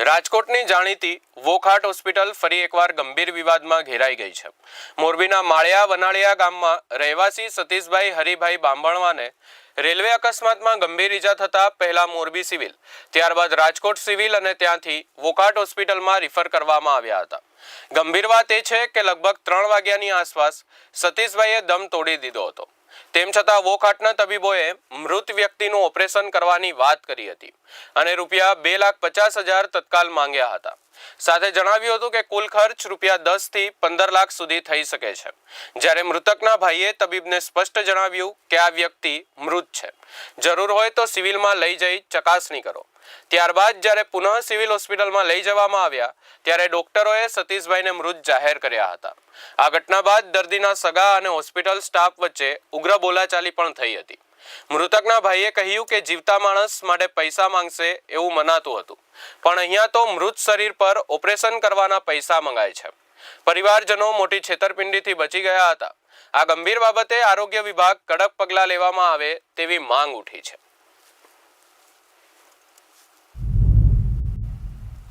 રાજકોટની જાણીતી વોખાટ હોસ્પિટલ ફરી એકવાર ગંભીર વિવાદમાં ઘેરાઈ ગઈ છે. મોરબીના માળિયા વનાળિયા ગામમાં રહેવાસી સતીશભાઈ હરિભાઈ બાંભણવાને રેલવે અકસ્માતમાં ગંભીર ઈજા થતા પહેલા મોરબી સિવિલ, ત્યારબાદ રાજકોટ સિવિલ અને ત્યાંથી વોકાટ હોસ્પિટલમાં રિફર કરવામાં આવ્યા હતા. ગંભીર વાત એ છે કે લગભગ ત્રણ વાગ્યાની આસપાસ સતીશભાઈએ દમ તોડી દીધો હતો. તેમ છતાં વોખાટના તબીબોએ મૃત વ્યક્તિનું ઓપરેશન કરવાની વાત કરી હતી અને રૂપિયા બે લાખ પચાસ હજાર તત્કાલ માંગ્યા હતા. સાથે જણાવ્યું હતું કે કુલ ખર્ચ રૂપિયા દસથી પંદર લાખ સુધી થઈ શકે છે. જ્યારે મૃતકના ભાઈએ તબીબને સ્પષ્ટ જણાવ્યું કે આ વ્યક્તિ મૃત છે. જરૂર હોય તો સિવિલમાં લઈ જઈ ચકાસણી કરો. ત્યારબાદ જ્યારે પુનઃ સિવિલ હોસ્પિટલમાં લઈ જવામાં આવ્યા, ત્યારે ડોક્ટરોએ સતીશભાઈને મૃત જાહેર કર્યા હતા. આ ઘટના બાદ દર્દીના સગા અને હોસ્પિટલ સ્ટાફ વચ્ચે ઉગ્ર બોલાચાલી પણ થઈ હતી. મૃતકના ભાઈએ કહ્યું કે જીવતા માણસ માટે પૈસા માંગશે એવું મનાતું હતું. પણ અહીંયા તો મૃત શરીર પર ઓપરેશન કરવાના પૈસા મંગાય છે. પરિવારજનો મોટી છેતરપિંડીથી બચી ગયા હતા. આ ગંભીર બાબતે આરોગ્ય વિભાગ કડક પગલાં લેવામાં આવે તેવી માંગ ઉઠી છે.